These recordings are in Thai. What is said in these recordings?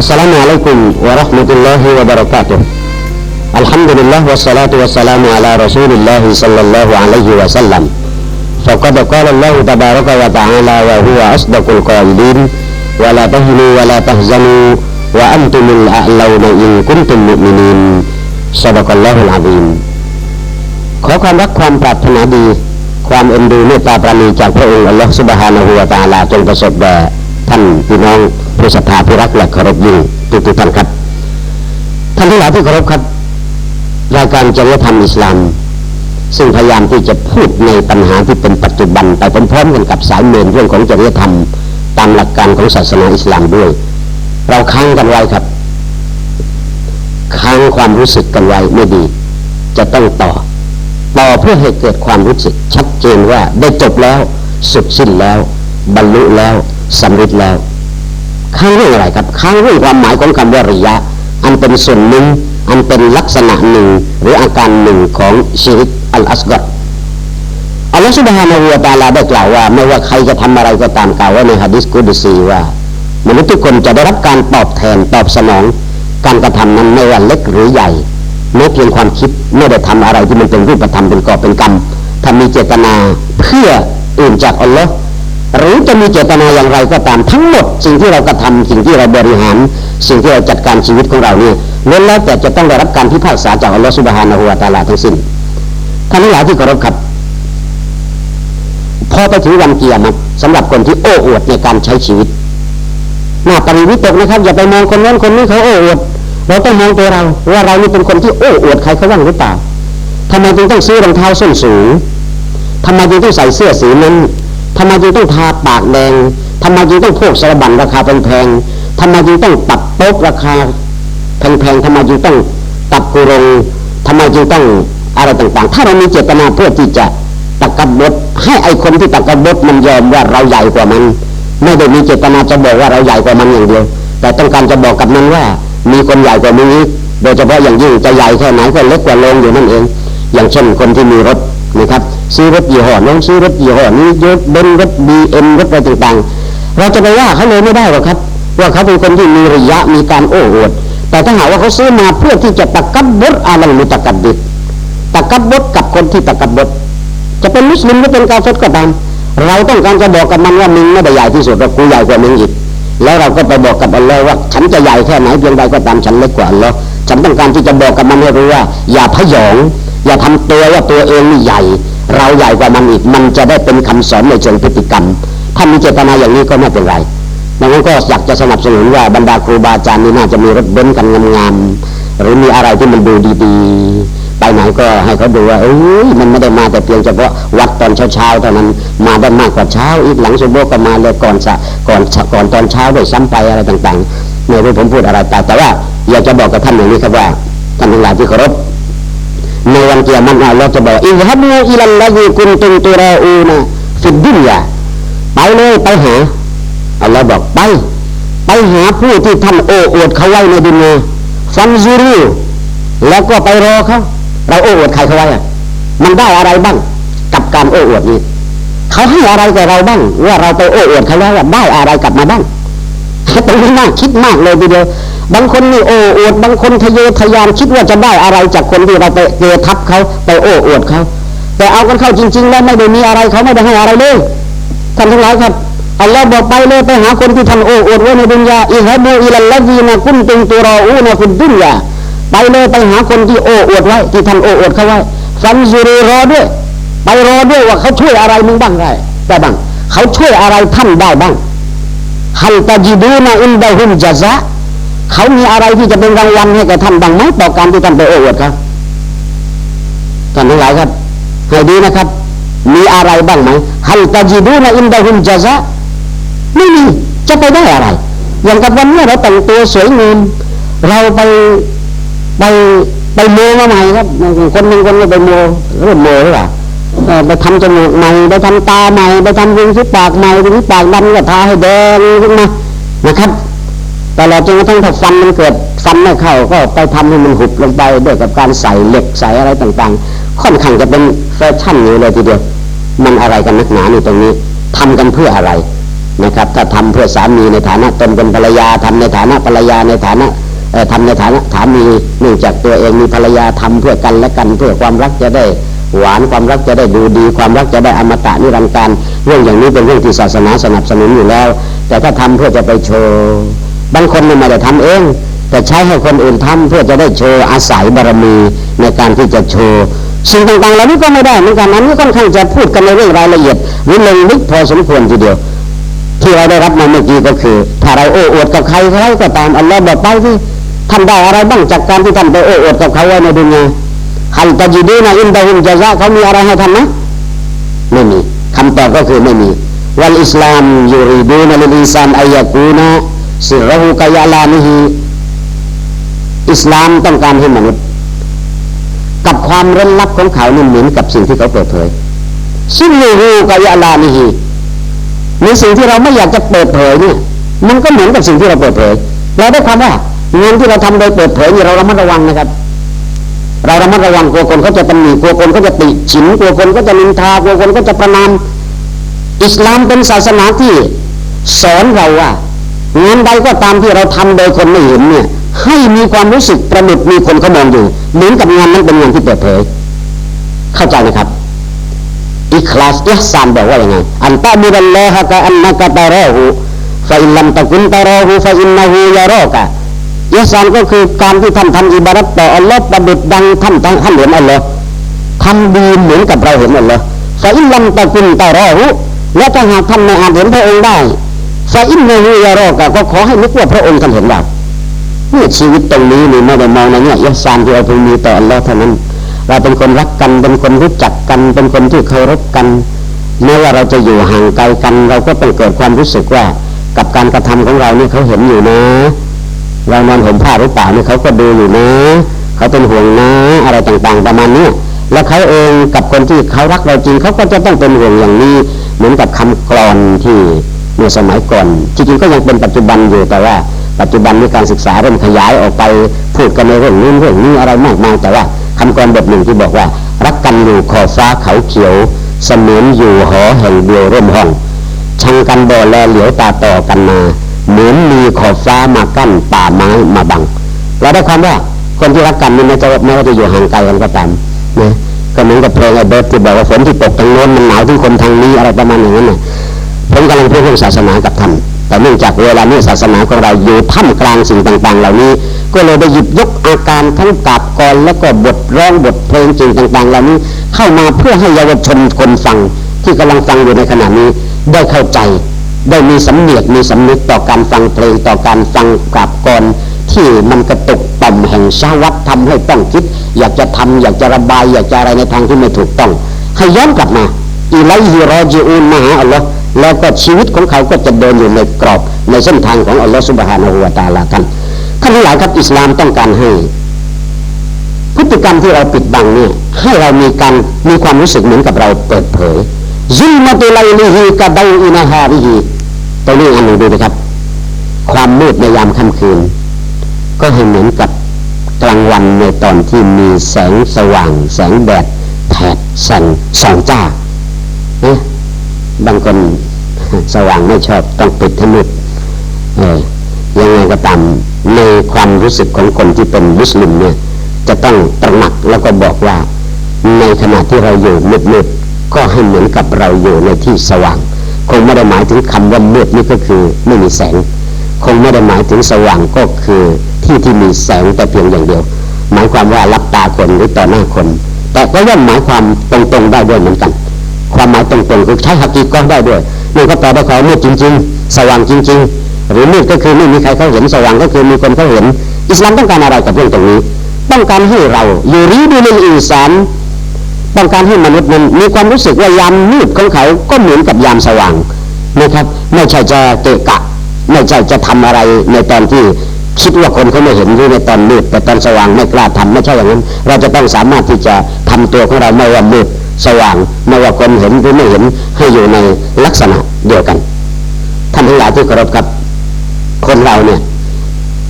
السلام عليكم ورحمة الله وبركاته الحمد لله والصلاة والسلام على رسول الله صلى الله عليه وسلم فقد قال الله تبارك وتعالى وهو أصدق القائلين ولا تهنوا ولا تحزنوا وأنتم الأعلون إن كنتم مؤمنين صدق الله العظيم ขอความรักความปรารถนาดี ความเอ็นดูเมตตาปราณีจากพระองค์อัลลอฮฺสุบฮานะฮูวะตะอาลาจงประสบแด่ท่านพี่น้อง ผู้ศรัทธาผู้รักและเคารพยิ่งทุกทุกท่านครับท่านทั้งหลายที่เคารพครับรายการจริยธรรมอิสลาม ซึ่งพยายามที่จะพูดในปัญหาที่เป็นปัจจุบันไปพร้อมๆกันกับสายเมนเรื่องของจริยธรรม ตามหลักการของศาสนาอิสลามด้วย เราค้างกันไว้ครับ ค้างความรู้สึกกันไว้ไม่ดี จะต้องต่อ ต่อเพื่อให้เกิดความรู้สึกชัดเจนว่าได้จบแล้วสุดสิ้นแล้ว บรรลุแล้วสำเร็จแล้ว ค้างเรื่องอะไรครับค้างเรื่องความหมายของคำว่าริยะ อันเป็นส่วนหนึ่ง อันเป็นลักษณะหนึ่ง หรืออาการหนึ่งของชีริกอัลอัสกัดอัลลอฮฺสุบฮานาหูวะตาลาได้กล่าวว่า ไม่ว่าใครจะทำอะไรก็ตามกล่าวไว้ในฮะดิษกุดซีว่ามนุษย์ทุกคนจะได้รับการตอบแทนตอบสนอง การกระทำนั้นไม่ว่าเล็กหรือใหญ่แม้เพียงความคิดไม่ได้ทำอะไรที่มันเป็นรูปธรรมเป็นกอบเป็นกรรมถ้ามีเจตนาเพื่ออื่นจากอัลลอฮ์ หรือจะมีเจตนาอย่างไรก็ตามทั้งหมด สิ่งที่เรากระทำสิ่งที่เราบริหาร สิ่งที่เราจัดการชีวิตของเราเนี่ยล้วนแล้วแต่จะต้องได้รับการพิพากษาจากอัลลอฮ์สุบฮานะฮูวะตาลาทั้งสิ้นท่านทั้งหลายที่เคารพครับพอไปถึงวันเกียรติสำหรับคนที่โอ้อวดในการใช้ชีวิตหน้าปริวิตกนะครับ อย่าไปมองคนนั้นคนนี้เขาโอ้อวดเราต้องมองตัวเราว่าเรานี่เป็นคนที่โอ้อวดใครเขาบ้างหรือเปล่าทำไมจึงต้องซื้อรองเท้าส้นสูงทำไมจึงต้องใส่เสื้อสีนั้น ทำไมจึงต้องทาปากแดงทำไมจึงต้องพวกสารบัญราคาแพงๆทำไมจึงต้องตัดโต๊ะราคาแพงๆทำไมจึงต้องตัดกุรงทำไมจึงต้องอะไรต่างๆ ถ้าเรามีเจตนาเพื่อที่จะตะกกบดให้ไอคนที่ตะกกบดมันยอมว่าเราใหญ่กว่ามัน ไม่ได้มีเจตนาจะบอกว่าเราใหญ่กว่ามันอย่างเดียว แต่ต้องการจะบอกกับมันว่า มีคนใหญ่กว่ามึงอีกโดยเฉพาะอย่างยิ่งจะใหญ่แค่ไหนก็เล็กกว่าลงอยู่นั่นเอง อย่างเช่นคนที่มีรถ นะครับซื้อรถยี่ห้อน้องซื้อรถยี่ห้อนี้ยศเบนรถบีเอ็มรถอะไรต่างๆ เราจะไปว่าเขาเลยไม่ได้หรอกครับ ว่าเขาเป็นคนที่มีระยะมีการโอ้อวดแต่ถ้าหากว่าเขาซื้อมาเพื่อที่จะตะกับบดอาลังมุตะกัดดิบตะกับบดกับคนที่ตะกับบดจะเป็นมุสลิมหรือเป็นกาเฟตก็ตามเราต้องการจะบอกกับมันว่ามึงไม่ได้ใหญ่ที่สุดเรากูใหญ่กว่ามึงอีกแล้วเราก็ไปบอกกับอัลลอฮ์ว่า ฉันจะใหญ่แค่ไหนเพียงใดก็ตามฉันเล็กกว่าอัลลอฮ์ฉันต้องการที่จะบอกกับมันให้รู้ว่า อย่าพยอง อย่าทำตัวว่าตัวเองนี่ใหญ่ เราใหญ่กว่ามันอีก มันจะได้เป็นคำสอนในเชิงพฤติกรรม ถ้ามีเจตนาอย่างนี้ก็ไม่เป็นไรดังนั้นก็อยากจะสนับสนุนว่าบรรดาครูบาอาจารย์นี่น่าจะมีรถเบนซ์กันงามๆหรือมีอะไรที่มันดูดีๆ ไปไหนก็ให้เขาดูว่าเอ้ยมันไม่ได้มาแต่เพียงเฉพาะวัดตอนเช้าๆเท่านั้นมาได้มากกว่าเช้า อีกหลังสุโบก็มาเลยก่อนสะก่อนก่อนตอนเช้าด้วยซ้ำไปอะไรต่างๆไม่รู้ผมพูดอะไรไปแต่ว่าอยากจะบอกกับท่านอย่างนี้ครับว่าท่านทั้งหลายที่เคารพ ในวันเกียรติมันเราจะบอกอิฮับูอิลัลลาฮีกุนตุนตุราอูนะฟิดดุนยาไปเลยไปหาอัลลอฮ์บอกไป ไปหาผู้ที่ท่านโอ้อวดเขาไว้ในดุนยาฟันซูรูแล้วก็ไปรอเขาเราโอ้อวดใครเขาไว้อะมันได้อะไรบ้าง กับการโอ้อวดนี้เขาให้อะไรกับเราบ้างว่าเราไปโอ้อวดเขาแล้วได้อะไรกลับมาบ้างตรงนี้น่าคิดมากเลยทีเดียว บางคนนี่โอ้อวดบางคนทะเยอทะยานคิดว่าจะได้อะไรจากคนที่เราไปเกทับเขาไปโอ้อวดเขาแต่เอากันเข้าจริง ๆ แล้วไม่ได้มีอะไรเขาไม่ได้ให้อะไรเลยท่านทั้งหลายครับอัลลอฮ์บอกไปเลยไปหาคนที่ท่านโอ้อวดไว้ในดุนยาอิฮะบูอิลัลลซีนะกุนตุงตุรออูนะฟิดดุนยาไปเลยไปหาคนที่โอ้อวดไว้ที่ท่านโอ้อวดเขาไว้ฟันซูรีรอด้วย ไปรอด้วยว่าเขาช่วยอะไรมึงบ้างได้ได้บ้างเขาช่วยอะไรท่านได้บ้างฮัลตาจิดูนะอินดาฮุมจาซะ เขามีอะไรที่จะเป็นรางวัลให้กับท่านบ้างไหมต่อการที่ท่านไปโอ้อวดเขาท่านทั้งหลายครับให้ดีนะครับ มีอะไรบ้างไหมฮัลตาจิดูนะอินดาฮุมจาซะไม่มีจะไปได้อะไร อย่างกับวันนี้เราแต่งตัวสวยงามเราไปไปไปโมมาใหม่ครับคนหนึ่งคนก็ไปโมเริ่มโมหรือเปล่าไปทำจมูกใหม่ไปทำตาใหม่ไปทำริมฝีปากใหม่ริมฝีปากดำก็ทาให้แดงขึ้นมานะครับ ต่เราจนกระทั่งถ้าฟันมันเกิดฟันไม่เข้าก็ไปทำให้มันหุบลงไปด้วยกับการใส่เหล็กใส่อะไรต่างๆ ค่อนข้างจะเป็นแฟชั่นอยู่เลยทีเดียวมันอะไรกันนักหนาในตรงนี้ทำกันเพื่ออะไรนะครับ ถ้าทำเพื่อสามีในฐานะตนเป็นภรรยาทำในฐานะภรรยาในฐานะเอ่อทำในฐานะสามีเนื่องจากตัวเองมีภรรยาทำเพื่อกันและกันเพื่อความรักจะได้หวานความรักจะได้ดูดี ความรักจะได้อมตะนิรันดร์การเรื่องอย่างนี้เป็นเรื่องที่ศาสนาสนับสนุนอยู่แล้ว แต่ถ้าทำเพื่อจะไปโชว์ บางคนไม่ได้ทำเอง แต่ใช้ให้คนอื่นทำเพื่อจะได้โชว์อาศัยบารมีในการที่จะโชว์สิ่งต่างๆเหล่านี้ก็ไม่ได้เหมือนกันนั้นก็ค่อนข้างจะพูดกันในเรื่องรายละเอียดหรือลงลึกพอสมควรทีเดียว ที่เราได้รับมาเมื่อกี้ก็คือ ถ้าเราโอ้อวดกับใครใครก็ตามอัลลอฮ์บอกไปที่ท่านได้อะไรบ้างจากการที่ท่านไปโอ้อวดกับเขาไว้ในดุนยาฮัลตะจีดีนะอินดาฮิมจะซะเขามีอะไรให้ท่านไหมไม่มีคำตอบก็คือไม่มี วันอิสลามยูริดูนะลิลิซานอายะกูนะ สิรหูกายาลานิฮีอิสลามต้องการให้มนุษย์ กับความเร้นลับของเขานี่เหมือนกับสิ่งที่เขาเปิดเผยซึ่งยูรูกายาลานิฮีมีสิ่งที่เราไม่อยากจะเปิดเผยเนี่ยมันก็เหมือนกับสิ่งที่เราเปิดเผยเราได้ความว่าเงานที่เราทำโดยเปิดเผยเนี่ยเราระมัดระวังนะครับ เราระมัดระวังกลัวคนเขาจะตำหนิกลัวคนเขาจะติฉินกลัวคนก็จะนินทากลัวคนก็จะประนามอิสลามเป็นศาสนาที่ สอนเราว่า งานใดก็ตามที่เราทำโดยคนไม่เห็นเนี่ย ให้มีความรู้สึกประดุดมีคนเขามองอยู่ เหมือนกับงานนั้นเป็นงานที่เปิดเผย เข้าใจไหมครับอิคลาสอิฮซานบอกว่าอย่างไงอันตะบิดัลลอฮะกะอันนักตะรอหูฟะอินลัมตะกุนตะรอหูฟะอินนะฮูยารอกะอิฮซานก็คือการที่ท่านทำอิบารัตต่ออัลลอฮ์ประดุดดังท่านท่านเห็นอัลลอฮ์ทำดีเหมือนกับเราเห็นอัลลอฮ์ฟะอินลัมตะกุนตะรอหูและถ้าหากท่านไม่อาจเห็นพระองค์ได้ ฟะอินนะฮูยารอกะก็ขอให้นึกว่าพระองค์ท่านเห็นเราเนี่ชีวิตตรงนี้นี่ไม่ได้มองในเนี่ยอิฮซานที่เราพึงมีต่ออัลลอฮ์เท่านั้น เราเป็นคนรักกันเป็นคนรู้จักกัน เป็นคนที่เคารพกันแม้ว่าเราจะอยู่ห่างไกลกัน เราก็ต้องเกิดความรู้สึกว่า กับการกระทำของเรานี่เขาเห็นอยู่นะ เรานอนห่มผ้าหรือเปล่านี่เขาก็ดูอยู่นะเขาเป็นห่วงนะอะไรต่างๆประมาณนี้แล้วเขาเองกับคนที่เขารักเราจริงเขาก็จะต้องเป็นห่วงอย่างนี้ เหมือนกับคำกลอนที่ เมื่อสมัยก่อนจริงๆก็ยังเป็นปัจจุบันอยู่แต่ว่า ปัจจุบันมีการศึกษาเริ่มขยายออกไปพูดกันในเรื่องนู้นเรื่องนี้อะไรมากมายแต่ว่าคำกรบทหนึ่งที่บอกว่า รักกันอยู่ขอบฟ้าเขาเขียวเสมือนอยู่หอแห่งเดียวร่มห้องชังกันบ่แลเหลียวตาต่อกันมาเหมือนมีขอบฟ้ามากั้นป่าไม้มาบังเราได้ความว่าคนที่รักกันนี่ไม่จะไม่ว่าจะอยู่ห่างไกลกันก็ตามนะก็เหมือนกับเพลงไอ้เบิร์ดที่บอกว่าฝนที่ตกทางโน้นมันหนาวที่คนทางนี้อะไรประมาณอย่างนั้นน่ะ ผมกำลังพูดเรื่องศาสนากับท่านแต่เนื่องจากเวลานี้ศาสนาของเราอยู่ท่ามกลางสิ่งต่าง ๆ เหล่านี้ ก็เลยได้หยิบยกอาการทั้งกาบกรแล้วก็บทร้องบทเพลงสิ่งต่าง ๆ เหล่านี้ เข้ามาเพื่อให้เยาวชนคนฟังที่กำลังฟังอยู่ในขณะนี้ ได้เข้าใจ ได้มีสำเนียกมีสำนึกต่อการฟังเพลงต่อการฟังกราบกรที่มันกระตุกต่อมแห่งชาวัตทำให้ต้องคิด อยากจะทำอยากจะระบาย อยากจะอะไรในทางที่ไม่ถูกต้อง ให้ย้อนกลับมาอิไลฮิรอจิอูนมาหาอัลลอฮ์ แล้วก็ชีวิตของเขาก็จะเดินอยู่ในกรอบในเส้นทางของอัลลอฮ์สุบฮานาหูวาตาลากันท่านหลายครับอิสลามต้องการให้ พฤติกรรมที่เราปิดบังเนี่ยให้เรามีการมีความรู้สึกเหมือนกับเราเปิดเผยซุลมาตุไลลิฮีกะดาอินาฮาริฮีตรงนี้อันหนึ่งดูนะครับ ความมืดในยามค่ำคืน ก็ให้เหมือนกับกลางวันในตอนที่มีแสงสว่าง แสงแดดแผดแสงส่องจ้าางคนสว่างไม่ชอบต้องปิดให้มืดเออยังไงก็ตามในความรู้สึกของคนที่เป็นมุสลิมเนี่ย จะต้องตระหนักแล้วก็บอกว่า ในขณะที่เราอยู่มืดๆก็ให้เหมือนกับเราอยู่ในที่สว่าง คงไม่ได้หมายถึงคำว่ามืดนี่ก็คือไม่มีแสง คงไม่ได้หมายถึงสว่างก็คือที่ที่มีแสงแต่เพียงอย่างเดียว หมายความว่ารับตาคนหรือต่อหน้าคน แต่ก็ย่อมหมายความตรงๆได้ด้วยเหมือนกัน ความหมายตรงๆคือใช้ฮักกีก็ได้ด้วยนี่ก็แปลว่าเขามืดจริง ๆ สว่างจริง ๆ หรือมืดก็คือไม่มีใครเขาเห็นสว่างก็คือมีคนเขาเห็น อิสลามต้องการอะไรกับเรื่องตรงนี้ ต้องการให้เราอยู่รีดูลินอิสานต้องการให้มนุษย์นั้นมีความรู้สึกว่ายามมืดของเขาก็เหมือนกับยามสว่างนะครับไม่ใช่จะเกะกะ ไม่ใช่จะทำอะไรในตอนที่คิดว่าคนเขาไม่เห็นหรือในตอนมืดแต่ตอนสว่างไม่กล้าทำไม่ใช่อย่างนั้น เราจะต้องสามารถที่จะทำตัวของเราไม่ว่ามืด สว่างไม่ว่าคนเห็นหรือไม่เห็นให้อยู่ในลักษณะเดียวกันท่านทั้งหลายที่เคารพครับคนเราเนี่ย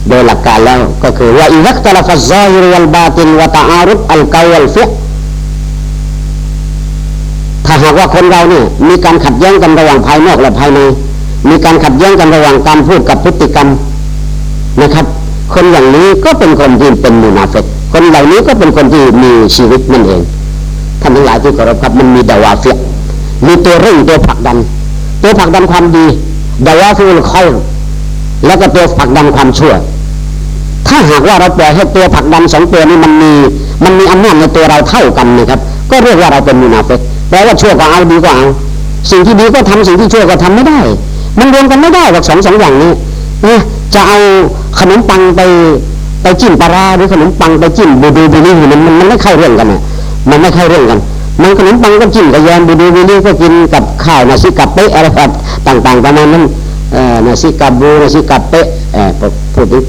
โดยหลักการแล้วก็คือว่าอิรักตลฟัซซาฮิรวัลบาตินวะตาอารุบอัลกาวัลฟิถ้าหากว่าคนเราเนี่ยมีการขัดแย้งกันระหว่างภายนอกและภายใน มีการขัดแย้งกันระหว่างการพูดกับพฤติกรรมนะครับ คนอย่างนี้ก็เป็นคนที่เป็นมุนาเฟกคนเหล่านี้ก็เป็นคนที่มีชีวิตนั่นเอง ท่านทั้งหลายที่เคารพครับมันมีดาวาเฟียมีตัวเร่งตัวผลักดัน ตัวผลักดันความดีดาวาฟิลคอยแล้วก็ตัวผลักดันความชั่ว ถ้าหากว่าเราปล่อยให้ตัวผลักดันสองตัวนี้มันมีมันมีอำนาจในตัวเราเท่ากันนะครับ ก็เรียกว่าเราเป็นมุนาเฟกแปลว่าชั่วก็เอาดีก็เอาสิ่งที่ดีก็ทำสิ่งที่ชั่วก็ทำไม่ได้ มันรวมกันไม่ได้หรอกสองสองอย่างนี้นะจะเอาขนมปังไปไปจิ้มปลาหรือขนมปังไปจิ้มบูดูบูนี่มันมันมันไม่เข้าเรื่องกันนะ มันไม่เข้าเรื่องกันมันขนมปังก็จิ้มกับแยมบูดูบูนี่ก็กินกับข้าวนาซิกับเป๊ะอะไรแบบต่างๆประมาณนั้นเอ่อนาซิกับบูนาซิกับเป๊ะเอ่อพูดดิ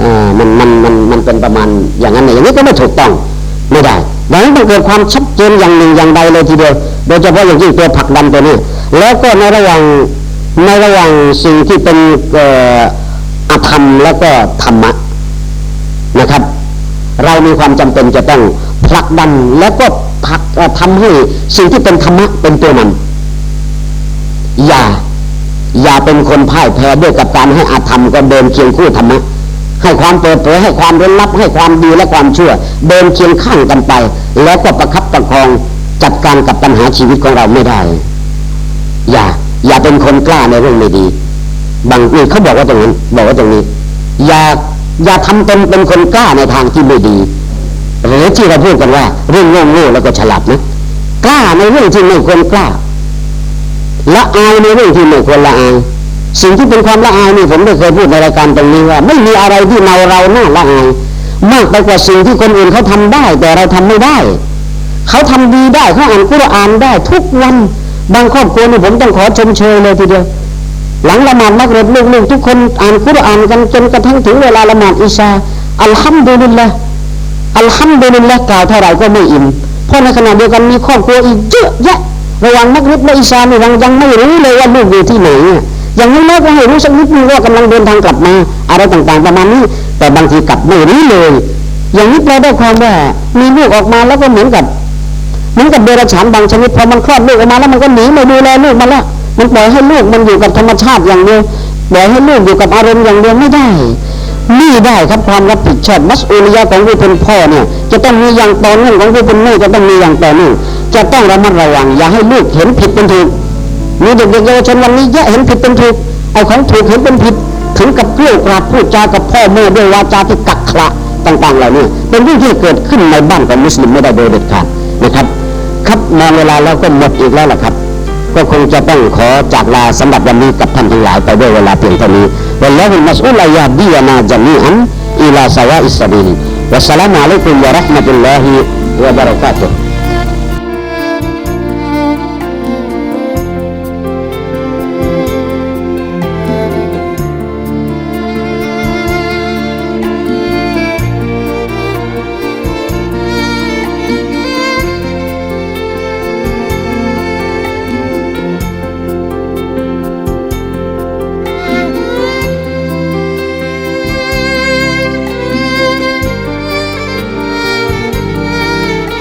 อ่ามันมันมันมันเป็นประมาณอย่างนั้นอย่างนี้ก็ไม่ถูกต้องไม่ได้ดังนั้นต้องเกิดความชัดเจนอย่างหนึ่งอย่างใดเลยทีเดียวโดยเฉพาะอย่างยิ่งตัวผักดันตัวนี้ แล้วก็ในระหว่างในระหว่างสิ่งที่เป็นเอ่ออธรรมแล้วก็ธรรมะนะครับ เรามีความจำเป็นจะต้อง ผลักดันแล้วก็ผลักเอ่อทำให้สิ่งที่เป็นธรรมะเป็นตัวนอย่า อย่าเป็นคนพ่ายแพ้ด้วยกับการให้อาธรรมก็เดินเคียงคู่ธรรมะให้ความเปิดเผยให้ความร้นลับให้ความดีและความชั่ว เดินเคียงข้างกันไป แล้วก็ประคับประคองจัดการกับปัญหาชีวิตของเราไม่ได้ อย่า อย่าเป็นคนกล้าในเรื่องไม่ดี บางนี่เขาบอกว่าตรงนั้นบอกว่าตรงนี้ อย่าอย่าทำตนเป็นคนกล้าในทางที่ไม่ดี หรือที่เราพูดกันว่า เรื่องโง่ๆแล้วก็ฉลาดนะกล้าในเรื่องที่ไม่ควรกล้าละอายในเรื่องที่ไม่ควรละอายสิ่งที่เป็นความละอายนี่ผมได้เคยพูดในรายการตรงนี้ว่า ไม่มีอะไรที่เราเราหน้าละอายมากไปกว่าสิ่งที่คนอื่นเขาทำได้ แต่เราทำไม่ได้ เขาทำดีได้เขาอ่านกุรอานได้ทุกวันบางครอบครัวนี่ผมต้องขอชมเชยเลยทีเดียว หลังละหมาดมักริบลูกๆทุกคนอ่านกุรอานกันจนกระทั่งถึงเวลาละหมาดอิชาอัลฮัมดุลิลละ อัลฮัมดุลิลละกล่าวเท่าไหร่ก็ไม่อิ่มเพราะในขณะเดียวกันมีครอบครัวอีกเยอะแยะระหว่างมักริบและอิชานี่ยังยังไม่รู้เลยว่าลูกอยู่ที่ไหนอะอย่างน้อยๆก็ให้รู้สักนิดนึงว่ากำลังเดินทางกลับมาอะไรต่างๆประมาณนี้ แต่บางทีกลับไม่รู้เลย อย่างนี้แปลได้ความว่ามีลูกออกมาแล้วก็เหมือนกับเหมือนกับเดรัจฉานบางชนิดพอมันคลอดลูกออกมาแล้วมันก็หนีไม่ดูแลลูกมันละมันปล่อยให้ลูกมันอยู่กับธรรมชาติอย่างเดียวปล่อยให้ลูกอยู่กับอารมณ์อย่างเดียวไม่ได้ นี่ได้ครับความรับผิดชอบมัสอูลิยะของผู้เป็นพ่อเนี่ยจะต้องมีอย่างต่อเนื่องของผู้เป็นแม่จะต้องมีอย่างต่อเนื่องจะต้องระมัดระวังอย่าให้ลูกเห็นผิดเป็นถูกมีเด็กเยาวชนวันนี้แยะเห็นผิดเป็นถูกเอาของถูกเห็นเป็นผิดถึงกับเกลี้ยวกราดพูดจากับพ่อแม่ด้วยวาจาที่กักขระต่างๆเหล่านี้เป็นเรื่องที่เกิดขึ้นในบ้านของมุสลิมไม่ได้โดยเด็ดขาดนะครับ ครับมองเวลาแล้วก็หมดอีกแล้วล่ะครับ ก็คงจะต้องขอจากลาสำหรับวันนี้กับท่านทั้งหลายไปด้วยเวลาเพียงเท่านี้ วันแล้วมัสอุลายาดี